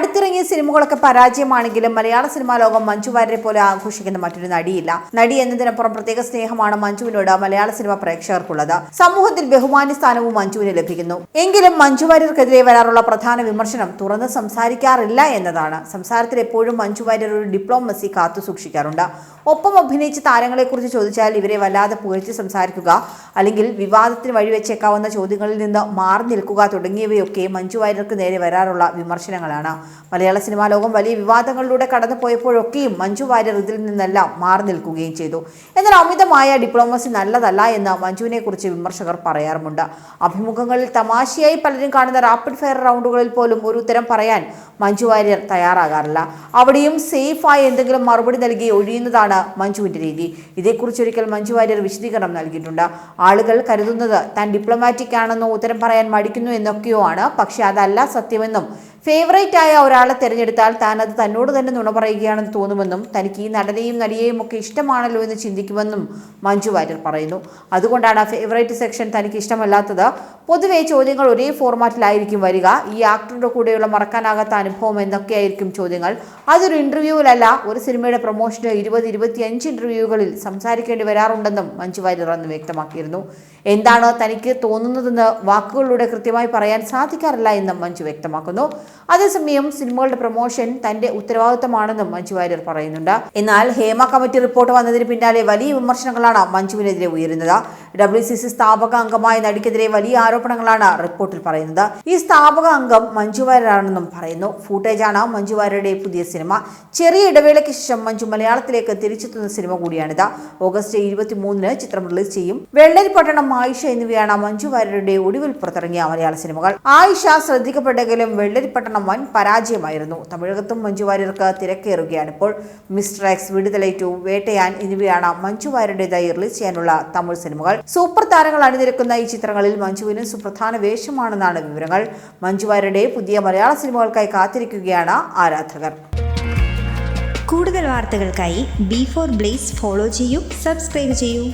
அடுத்த അടുത്തിറങ്ങിയ സിനിമകളൊക്കെ പരാജയമാണെങ്കിലും മലയാള സിനിമാ ലോകം മഞ്ജു വാര്യരെ പോലെ ആഘോഷിക്കുന്ന മറ്റൊരു നടിയില്ല. നടി എന്നതിനപ്പുറം പ്രത്യേക സ്നേഹമാണ് മഞ്ജുവിനോട് മലയാള സിനിമ പ്രേക്ഷകർക്കുള്ളത്. സമൂഹത്തിൽ ബഹുമാന്യ സ്ഥാനവും മഞ്ജുവിന് ലഭിക്കുന്നു. എങ്കിലും മഞ്ജു വാര്യർക്കെതിരെ വരാറുള്ള പ്രധാന വിമർശനം തുറന്ന് സംസാരിക്കാറില്ല എന്നതാണ്. സംസാരത്തിൽ എപ്പോഴും മഞ്ജു വാര്യർ ഒരു ഡിപ്ലോമസി കാത്തു സൂക്ഷിക്കാറുണ്ട്. ഒപ്പം അഭിനയിച്ച താരങ്ങളെക്കുറിച്ച് ചോദിച്ചാൽ ഇവരെ വല്ലാതെ പുകഴ്ത്തി സംസാരിക്കുക അല്ലെങ്കിൽ വിവാദത്തിന് വഴിവെച്ചേക്കാവുന്ന ചോദ്യങ്ങളിൽ നിന്ന് മാറി നിൽക്കുക തുടങ്ങിയവയൊക്കെ മഞ്ജു വാര്യർക്ക് നേരെ വരാറുള്ള വിമർശനങ്ങളാണ്. മലയാള സിനിമാ ലോകം വലിയ വിവാദങ്ങളിലൂടെ കടന്നു പോയപ്പോഴൊക്കെയും മഞ്ജു വാര്യർ ഇതിൽ നിന്നെല്ലാം മാറി നിൽക്കുകയും ചെയ്തു. എന്നാൽ അമിതമായ ഡിപ്ലോമസി നല്ലതല്ല എന്ന് മഞ്ജുവിനെ കുറിച്ച് വിമർശകർ പറയാറുമുണ്ട്. അഭിമുഖങ്ങളിൽ തമാശയായി പലരും കാണുന്ന റാപ്പിഡ് ഫയർ റൗണ്ടുകളിൽ പോലും ഒരു ഉത്തരം പറയാൻ മഞ്ജു വാര്യർ തയ്യാറാകാറില്ല. അവിടെയും സേഫായി എന്തെങ്കിലും മറുപടി നൽകി ഒഴിയുന്നതാണ് മഞ്ജുവിന്റെ രീതി. ഇതേക്കുറിച്ച് ഒരിക്കൽ മഞ്ജു വാര്യർ വിശദീകരണം നൽകിയിട്ടുണ്ട്. ആളുകൾ കരുതുന്നത് താൻ ഡിപ്ലോമാറ്റിക് ആണെന്നോ ഉത്തരം പറയാൻ മടിക്കുന്നു എന്നൊക്കെയോ ആണ്. പക്ഷെ അതല്ല സത്യമെന്നും ഫേവറേറ്റ് ആയ ഒരാളെ തിരഞ്ഞെടുത്താൽ താൻ അത് തന്നോട് തന്നെ നുണ പറയുകയാണെന്ന് തോന്നുമെന്നും തനിക്ക് ഈ നടനെയും നടിയെയും ഒക്കെ ഇഷ്ടമാണല്ലോ എന്ന് ചിന്തിക്കുമെന്നും മഞ്ജു വാര്യർ പറയുന്നു. അതുകൊണ്ടാണ് ഫേവറേറ്റ് സെക്ഷൻ തനിക്ക് ഇഷ്ടമല്ലാത്തത്. പൊതുവെ ചോദ്യങ്ങൾ ഒരേ ഫോർമാറ്റിലായിരിക്കും വരിക. ഈ ആക്ടറുടെ കൂടെയുള്ള മറക്കാനാകാത്ത അനുഭവം എന്നൊക്കെയായിരിക്കും ചോദ്യങ്ങൾ? അതൊരു ഇന്റർവ്യൂവിലല്ല ഒരു സിനിമയുടെ പ്രൊമോഷന് ഇരുപത് ഇരുപത്തിയഞ്ച് ഇന്റർവ്യൂകളിൽ സംസാരിക്കേണ്ടി വരാറുണ്ടെന്നും മഞ്ജു വാര്യർ അന്ന് വ്യക്തമാക്കിയിരുന്നു. എന്താണ് തനിക്ക് തോന്നുന്നതെന്ന് വാക്കുകളിലൂടെ കൃത്യമായി പറയാൻ സാധിക്കാറില്ല എന്നും മഞ്ജു വ്യക്തമാക്കുന്നു. അതേസമയം സിനിമകളുടെ പ്രൊമോഷൻ തന്റെ ഉത്തരവാദിത്തമാണെന്നും മഞ്ജു വാര്യർ പറയുന്നുണ്ട്. എന്നാൽ ഹേമ കമ്മിറ്റി റിപ്പോർട്ട് വന്നതിന് പിന്നാലെ വലിയ വിമർശനങ്ങളാണ് മഞ്ജുവിനെതിരെ ഉയരുന്നത്. ഡബ്ല്യു സി സി സ്ഥാപക അംഗമായ നടിക്കെതിരെ വലിയ ആരോപണങ്ങളാണ് റിപ്പോർട്ടിൽ പറയുന്നത്. ഈ സ്ഥാപക അംഗം മഞ്ജു വാര്യരാണെന്നും പറയുന്നു. ഫൂട്ടേജാണ് മഞ്ജു വാര്യരുടെ പുതിയ സിനിമ. ചെറിയ ഇടവേളയ്ക്ക് ശേഷം മഞ്ജു മലയാളത്തിലേക്ക് തിരിച്ചെത്തുന്ന സിനിമ കൂടിയാണിത്. ഓഗസ്റ്റ് ഇരുപത്തി മൂന്നിന് ചിത്രം റിലീസ് ചെയ്യും. വെള്ളരിപ്പട്ടണം ആയിഷ എന്നിവയാണ് മഞ്ജു വാര്യരുടെ ഒടുവിൽ പുറത്തിറങ്ങിയ മലയാള സിനിമകൾ. ആയിഷ ശ്രദ്ധിക്കപ്പെട്ടെങ്കിലും വെള്ളരിപ്പട്ടണം വൻ പരാജയമായിരുന്നു. തമിഴകത്തും മഞ്ജു വാര്യർക്ക് തിരക്കേറുകയാണ്. ഇപ്പോൾ മിസ്റ്റർ എക്സ് വിടുതലേറ്റു വേട്ടയാൻ എന്നിവയാണ് മഞ്ജു വാര്യരുടേതായി റിലീസ് ചെയ്യാനുള്ള തമിഴ് സിനിമകൾ. സൂപ്പർ താരങ്ങൾ അണിനിരക്കുന്ന ഈ ചിത്രങ്ങളിൽ മഞ്ജുവിന് സുപ്രധാന വേഷമാണെന്നാണ് വിവരങ്ങൾ. മഞ്ജു വാര്യരുടെ പുതിയ മലയാള സിനിമകൾക്കായി കാത്തിരിക്കുകയാണ് ആരാധകർ. കൂടുതൽ വാർത്തകൾക്കായി ബി ഫോർ ബ്ലേസ് ഫോളോ ചെയ്യൂ സബ്സ്ക്രൈബ് ചെയ്യൂ.